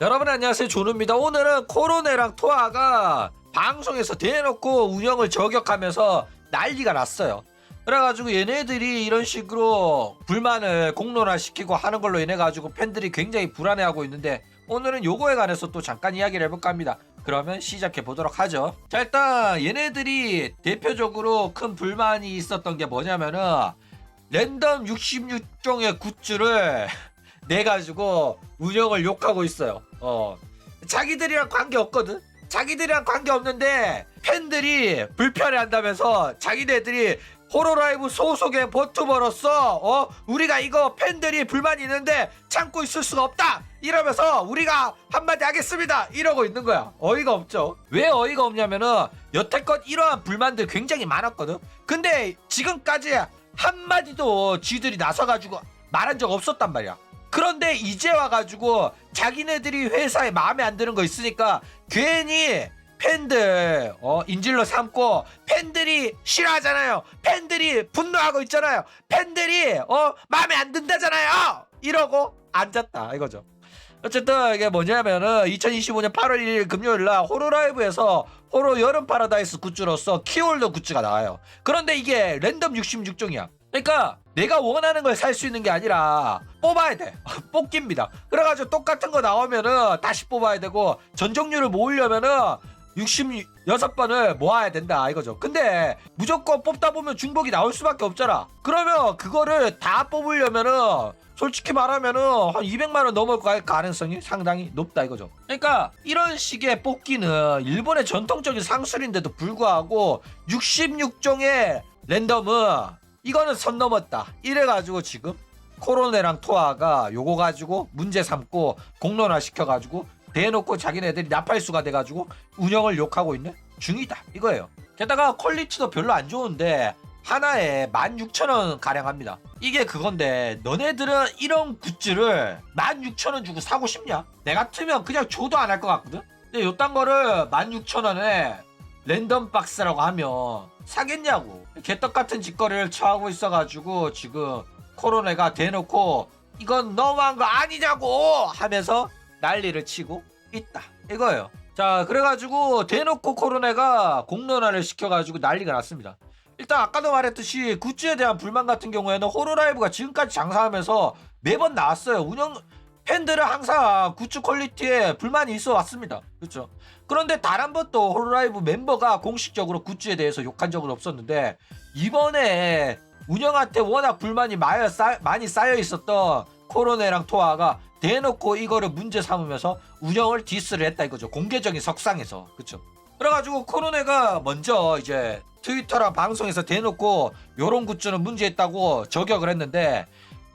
여러분 안녕하세요. 조누입니다. 오늘은 코로네랑 토아가 방송에서 대놓고 운영을 저격하면서 난리가 났어요. 그래가지고 얘네들이 이런 식으로 불만을 공론화시키고 하는 걸로 인해 가지고 팬들이 굉장히 불안해하고 있는데 오늘은 요거에 관해서 또 잠깐 이야기를 해볼까 합니다. 그러면 시작해 보도록 하죠. 자 일단 얘네들이 대표적으로 큰 불만이 있었던 게 뭐냐면은 랜덤 66종의 굿즈를 내 가지고 운영을 욕하고 있어요. 어. 자기들이랑 관계 없거든. 자기들이랑 관계 없는데 팬들이 불편해 한다면서 자기네들이 호로라이브 소속의 버튜버로서 어? 우리가 이거 팬들이 불만이 있는데 참고 있을 수가 없다! 이러면서 우리가 한마디 하겠습니다! 이러고 있는 거야. 어이가 없죠. 왜 어이가 없냐면은 여태껏 이러한 불만들 굉장히 많았거든? 근데 지금까지 한마디도 쥐들이 나서가지고 말한 적 없었단 말이야 그런데 이제 와가지고 자기네들이 회사에 마음에 안 드는 거 있으니까 괜히 팬들 어 인질로 삼고 팬들이 싫어하잖아요. 팬들이 분노하고 있잖아요. 팬들이 어 마음에 안 든다잖아요. 이러고 앉았다 이거죠. 어쨌든 이게 뭐냐면은 2025년 8월 1일 금요일 날 호로라이브에서 호로 여름 파라다이스 굿즈로서 키홀더 굿즈가 나와요. 그런데 이게 랜덤 66종이야 그러니까 내가 원하는 걸 살 수 있는 게 아니라 뽑아야 돼. 뽑기입니다. 그래가지고 똑같은 거 나오면은 다시 뽑아야 되고 전종률을 모으려면은 66번을 모아야 된다 이거죠. 근데 무조건 뽑다 보면 중복이 나올 수밖에 없잖아. 그러면 그거를 다 뽑으려면은 솔직히 말하면은 한 200만원 넘을 갈 가능성이 상당히 높다 이거죠. 그러니까 이런 식의 뽑기는 일본의 전통적인 상술인데도 불구하고 66종의 랜덤은 이거는 선 넘었다 이래 가지고 지금 코로네랑 토아가 요거 가지고 문제 삼고 공론화 시켜가지고 대놓고 자기네들이 나팔수가 돼가지고 운영을 욕하고 있는 중이다 이거예요 게다가 퀄리티도 별로 안 좋은데 하나에 16,000원 가량 합니다 이게 그건데 너네들은 이런 굿즈를 16,000원 주고 사고 싶냐? 내 같으면 그냥 줘도 안 할 것 같거든? 근데 요딴 거를 16,000원에 랜덤 박스라고 하면 사겠냐고. 개떡 같은 짓거리를 처하고 있어가지고 지금 코로네가 대놓고 이건 너무한 거 아니냐고 하면서 난리를 치고 있다. 이거예요. 자 그래가지고 대놓고 코로네가 공론화를 시켜가지고 난리가 났습니다. 일단 아까도 말했듯이 굿즈에 대한 불만 같은 경우에는 호로라이브가 지금까지 장사하면서 매번 나왔어요. 운영 팬들은 항상 굿즈 퀄리티에 불만이 있어 왔습니다. 그렇죠 그런데 단 한 번도 호로라이브 멤버가 공식적으로 굿즈에 대해서 욕한 적은 없었는데 이번에 운영한테 워낙 불만이 많이 쌓여 있었던 코로네랑 토아가 대놓고 이거를 문제 삼으면서 운영을 디스를 했다 이거죠. 공개적인 석상에서. 그쵸? 그래가지고 코로네가 먼저 이제 트위터랑 방송에서 대놓고 요런 굿즈는 문제있다고 저격을 했는데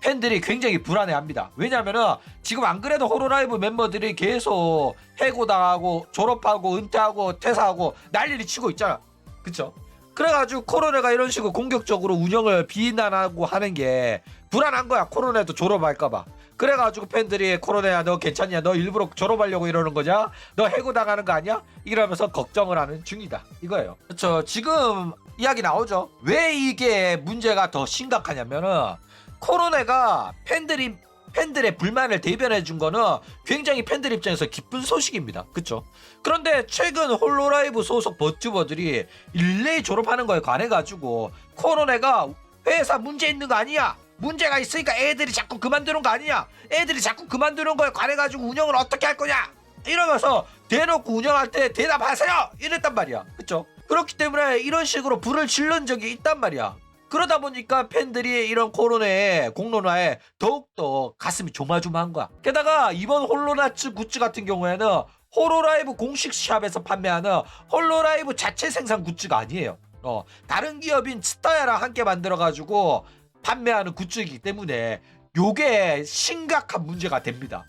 팬들이 굉장히 불안해합니다. 왜냐면은 지금 안 그래도 호로라이브 멤버들이 계속 해고당하고 졸업하고 은퇴하고 퇴사하고 난리를 치고 있잖아. 그쵸? 그래가지고 코로네가 이런 식으로 공격적으로 운영을 비난하고 하는 게 불안한 거야. 코로네도 졸업할까봐. 그래가지고 팬들이 코로네야 너 괜찮냐? 너 일부러 졸업하려고 이러는 거냐? 너 해고당하는 거 아니야? 이러면서 걱정을 하는 중이다. 이거예요. 그쵸? 지금 이야기 나오죠. 왜 이게 문제가 더 심각하냐면은 코로네가 팬들이 팬들의 불만을 대변해 준 거는 굉장히 팬들 입장에서 기쁜 소식입니다. 그쵸? 그런데 최근 홀로라이브 소속 버튜버들이 릴레이 졸업하는 거에 관해 가지고 코로네가 회사 문제 있는 거 아니야? 문제가 있으니까 애들이 자꾸 그만두는 거 아니냐? 애들이 자꾸 그만두는 거에 관해 가지고 운영을 어떻게 할 거냐? 이러면서 대놓고 운영할 때 대답하세요! 이랬단 말이야. 그쵸? 그렇기 때문에 이런 식으로 불을 질른 적이 있단 말이야. 그러다 보니까 팬들이 이런 코로나에 공론화에 더욱더 가슴이 조마조마한 거야. 게다가 이번 홀로나츠 굿즈 같은 경우에는 호로라이브 공식 샵에서 판매하는 홀로라이브 자체 생산 굿즈가 아니에요. 어, 다른 기업인 스타야랑 함께 만들어가지고 판매하는 굿즈이기 때문에 요게 심각한 문제가 됩니다.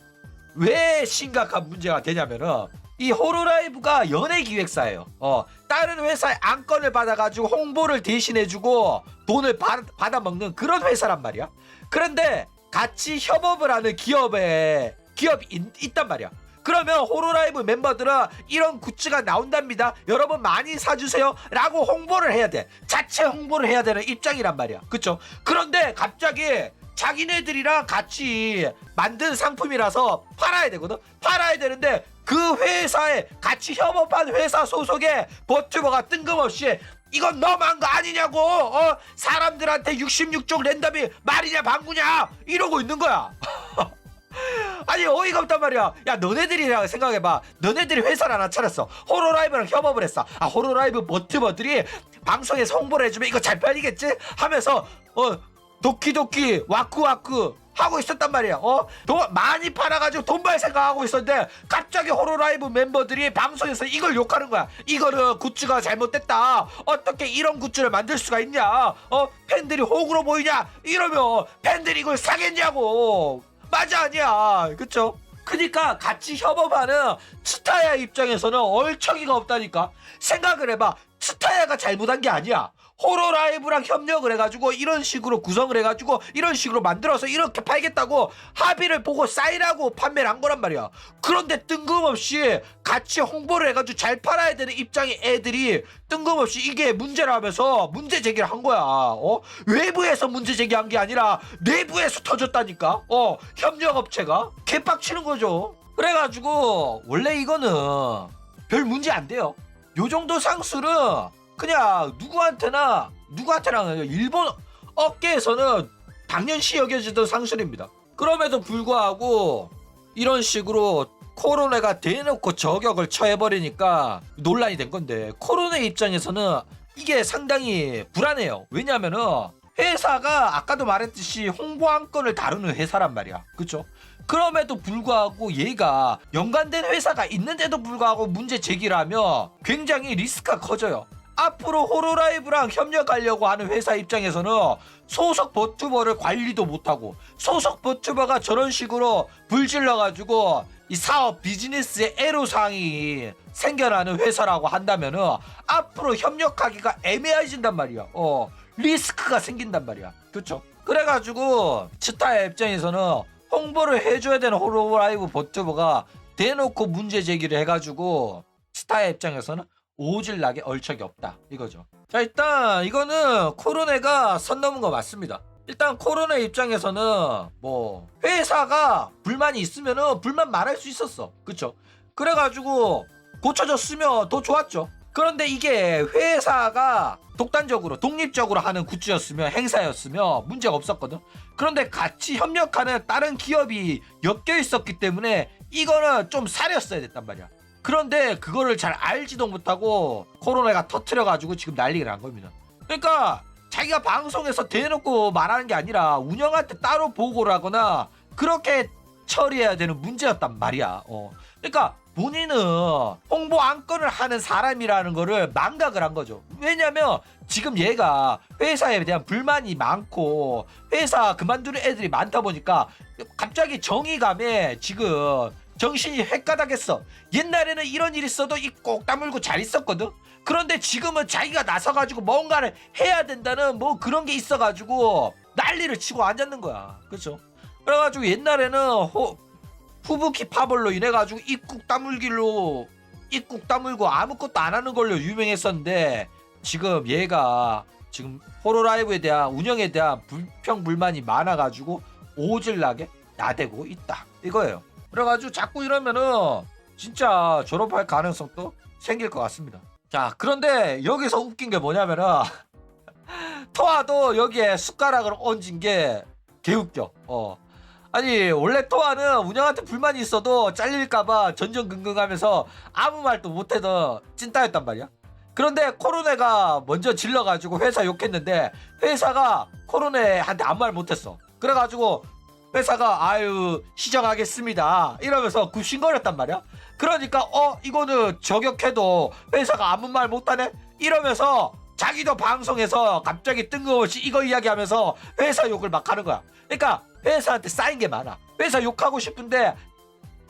왜 심각한 문제가 되냐면은 이 호로라이브가 연예 기획사예요. 어, 다른 회사의 안건을 받아가지고 홍보를 대신해주고 돈을 받, 받아먹는 그런 회사란 말이야. 그런데 같이 협업을 하는 기업에 기업이 있, 있단 말이야. 그러면 호로라이브 멤버들은 이런 굿즈가 나온답니다. 여러분 많이 사주세요. 라고 홍보를 해야 돼. 자체 홍보를 해야 되는 입장이란 말이야. 그쵸? 그런데 갑자기 자기네들이랑 같이 만든 상품이라서 팔아야 되거든. 팔아야 되는데 그 회사에 같이 협업한 회사 소속의 버튜버가 뜬금없이 이건 너무한 거 아니냐고 어? 사람들한테 66종 랜덤이 말이냐 방구냐 이러고 있는 거야. 아니 어이가 없단 말이야. 야 너네들이랑 생각해봐. 너네들이 회사를 하나 차렸어. 호로라이브랑 협업을 했어. 아 호로라이브 버튜버들이 방송에서 홍보를 해주면 이거 잘 팔리겠지? 하면서 어 도끼도끼 와쿠와쿠 하고 있었단 말이야 어? 돈 많이 팔아가지고 돈 벌 생각하고 있었는데 갑자기 호로라이브 멤버들이 방송에서 이걸 욕하는 거야. 이거는 굿즈가 잘못됐다. 어떻게 이런 굿즈를 만들 수가 있냐? 어? 팬들이 호구로 보이냐? 이러면 팬들이 이걸 사겠냐고. 맞아 아니야. 그쵸? 그니까 같이 협업하는 스타야 입장에서는 얼척이가 없다니까. 생각을 해봐. 스타야가 잘못한 게 아니야 호로라이브랑 협력을 해가지고 이런 식으로 구성을 해가지고 이런 식으로 만들어서 이렇게 팔겠다고 합의를 보고 사인하고 판매를 한 거란 말이야. 그런데 뜬금없이 같이 홍보를 해가지고 잘 팔아야 되는 입장의 애들이 뜬금없이 이게 문제라면서 문제 제기를 한 거야. 어? 외부에서 문제 제기한 게 아니라 내부에서 터졌다니까? 어? 협력업체가? 개빡치는 거죠. 그래가지고 원래 이거는 별 문제 안 돼요. 요 정도 상술은 그냥 누구한테나 누구한테나 일본 업계에서는 당연시 여겨지던 상술입니다. 그럼에도 불구하고 이런 식으로 코로나가 대놓고 저격을 처해버리니까 논란이 된 건데 코로나 입장에서는 이게 상당히 불안해요. 왜냐면은 회사가 아까도 말했듯이 홍보 한 건을 다루는 회사란 말이야. 그쵸? 그럼에도 불구하고 얘가 연관된 회사가 있는데도 불구하고 문제 제기를 하면 굉장히 리스크가 커져요. 앞으로 호로라이브랑 협력하려고 하는 회사 입장에서는 소속 버튜버를 관리도 못하고 소속 버튜버가 저런 식으로 불질러가지고 이 사업 비즈니스의 애로사항이 생겨나는 회사라고 한다면은 앞으로 협력하기가 애매해진단 말이야. 어 리스크가 생긴단 말이야. 그렇죠? 그래가지고 스타의 입장에서는 홍보를 해줘야 되는 호로라이브 버튜버가 대놓고 문제 제기를 해가지고 스타의 입장에서는 오질 나게 얼척이 없다 이거죠. 자 일단 이거는 코로네가 선 넘은 거 맞습니다. 일단 코로네 입장에서는 뭐 회사가 불만이 있으면은 불만 말할 수 있었어. 그쵸? 그래가지고 고쳐졌으면 더 좋았죠. 그런데 이게 회사가 독단적으로 독립적으로 하는 굿즈였으면 행사였으면 문제가 없었거든. 그런데 같이 협력하는 다른 기업이 엮여 있었기 때문에 이거는 좀 사렸어야 됐단 말이야. 그런데 그거를 잘 알지도 못하고 코로나가 터트려가지고 지금 난리가 난 겁니다. 그러니까 자기가 방송에서 대놓고 말하는 게 아니라 운영한테 따로 보고를 하거나 그렇게 처리해야 되는 문제였단 말이야. 어. 그러니까 본인은 홍보 안건을 하는 사람이라는 거를 망각을 한 거죠. 왜냐면 지금 얘가 회사에 대한 불만이 많고 회사 그만두는 애들이 많다 보니까 갑자기 정의감에 지금 정신이 헷가닥했어. 옛날에는 이런 일 있어도 이꼭 다물고 잘 있었거든. 그런데 지금은 자기가 나서가지고 뭔가를 해야 된다는 뭐 그런 게 있어가지고 난리를 치고 앉았는 거야. 그렇죠? 그래가지고 옛날에는 호, 후부키 파벌로 인해가지고 입국 다물기로 입국 다물고 아무것도 안 하는 걸로 유명했었는데 지금 얘가 지금 호로라이브에 대한 운영에 대한 불평 불만이 많아가지고 오질나게 나대고 있다 이거예요. 그래가지고 자꾸 이러면은 진짜 졸업할 가능성도 생길 것 같습니다. 자 그런데 여기서 웃긴 게 뭐냐면은 토아도 여기에 숟가락을 얹은 게 개웃겨. 어. 아니 원래 토아는 운영한테 불만이 있어도 잘릴까봐 전전긍긍하면서 아무 말도 못해도 찐따였단 말이야. 그런데 코로네가 먼저 질러가지고 회사 욕했는데 회사가 코로네한테 아무 말 못했어. 그래가지고 회사가 아유 시정하겠습니다 이러면서 굽신거렸단 말이야. 그러니까 어 이거는 저격해도 회사가 아무 말 못하네 이러면서 자기도 방송에서 갑자기 뜬금없이 이거 이야기하면서 회사 욕을 막 하는 거야. 그러니까 회사한테 쌓인 게 많아. 회사 욕하고 싶은데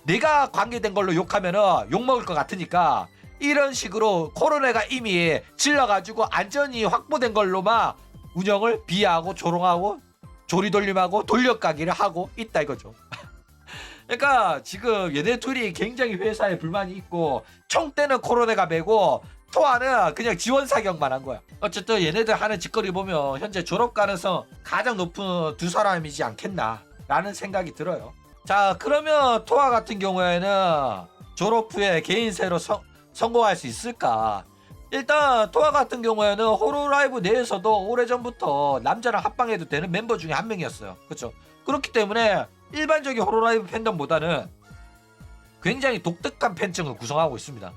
내가 관계된 걸로 욕하면은 욕 먹을 것 같으니까 이런 식으로 코로나가 이미 질러가지고 안전이 확보된 걸로만 운영을 비하하고 조롱하고 조리돌림하고 돌려가기를 하고 있다 이거죠. 그러니까 지금 얘네 둘이 굉장히 회사에 불만이 있고 총대는 코로나가 메고 토아는 그냥 지원 사격만 한 거야. 어쨌든 얘네들 하는 짓거리 보면 현재 졸업 가능성 가장 높은 두 사람이지 않겠나라는 생각이 들어요. 자 그러면 토아 같은 경우에는 졸업 후에 개인세로 성, 성공할 수 있을까? 일단 토아 같은 경우에는 호로라이브 내에서도 오래전부터 남자랑 합방해도 되는 멤버 중에 한 명이었어요. 그렇죠? 그렇기 때문에 일반적인 호로라이브 팬덤보다는 굉장히 독특한 팬층을 구성하고 있습니다.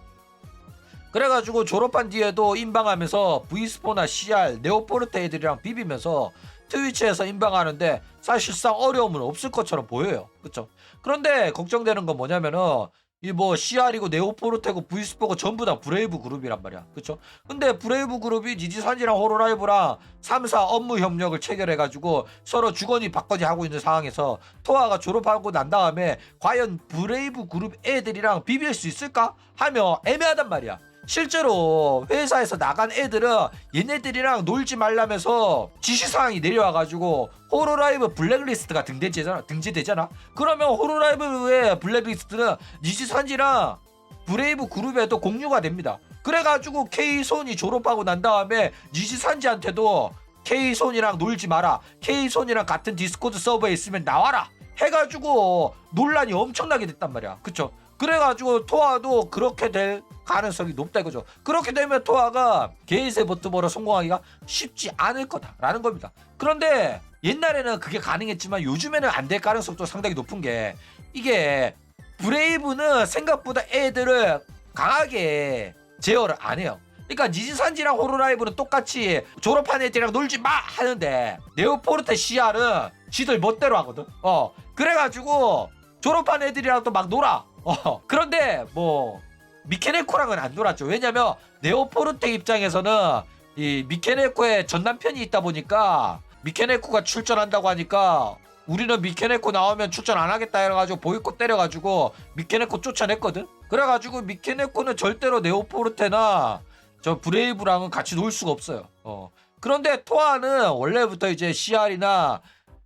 그래가지고 졸업한 뒤에도 인방하면서 V스포나 CR, 네오포르테 애들이랑 비비면서 트위치에서 인방하는데 사실상 어려움은 없을 것처럼 보여요. 그쵸? 그런데 걱정되는 건 뭐냐면은 이 뭐 CR이고 네오포르테고 V스포가 전부 다 브레이브 그룹이란 말이야. 그쵸? 근데 브레이브 그룹이 니지산지랑 호로라이브랑 3사 업무 협력을 체결해가지고 서로 주거니 받거니 하고 있는 상황에서 토아가 졸업하고 난 다음에 과연 브레이브 그룹 애들이랑 비빌 수 있을까? 하며 애매하단 말이야. 실제로 회사에서 나간 애들은 얘네들이랑 놀지 말라면서 지시사항이 내려와가지고 호로라이브 블랙리스트가 등재되잖아. 등재되잖아. 그러면 호로라이브의 블랙리스트는 니지산지랑 브레이브 그룹에도 공유가 됩니다. 그래가지고 K손이 졸업하고 난 다음에 니지산지한테도 K손이랑 놀지 마라. K손이랑 같은 디스코드 서버에 있으면 나와라. 해가지고 논란이 엄청나게 됐단 말이야. 그쵸? 그래가지고 토아도 그렇게 될 가능성이 높다 이거죠. 그렇게 되면 토아가 게이세 버트버로 성공하기가 쉽지 않을 거다라는 겁니다. 그런데 옛날에는 그게 가능했지만 요즘에는 안 될 가능성도 상당히 높은 게 이게 브레이브는 생각보다 애들을 강하게 제어를 안 해요. 그러니까 니지산지랑 호로라이브는 똑같이 졸업한 애들이랑 놀지 마 하는데 네오포르테 CR은 지들 멋대로 하거든. 어 그래가지고 졸업한 애들이랑 또 막 놀아. 어 그런데 뭐 미케네코랑은 안 놀았죠. 왜냐면 네오포르테 입장에서는 이 미케네코의 전 남편이 있다 보니까 미케네코가 출전한다고 하니까 우리는 미케네코 나오면 출전 안 하겠다 해가지고 보이콧 때려가지고 미케네코 쫓아냈거든. 그래가지고 미케네코는 절대로 네오포르테나 저 브레이브랑은 같이 놀 수가 없어요. 어. 그런데 토아는 원래부터 이제 CR이나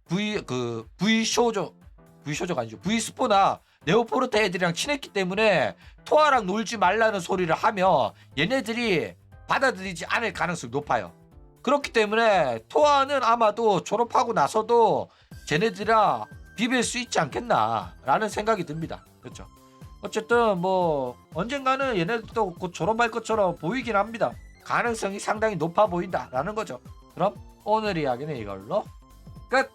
V 그 V 쇼조 V 쇼조가 아니죠. V 스포나 네오포르테 애들이랑 친했기 때문에 토아랑 놀지 말라는 소리를 하며 얘네들이 받아들이지 않을 가능성이 높아요. 그렇기 때문에 토아는 아마도 졸업하고 나서도 쟤네들이랑 비빌 수 있지 않겠나라는 생각이 듭니다. 그렇죠. 어쨌든 뭐 언젠가는 얘네들도 곧 졸업할 것처럼 보이긴 합니다. 가능성이 상당히 높아 보인다라는 거죠. 그럼 오늘 이야기는 이걸로 끝.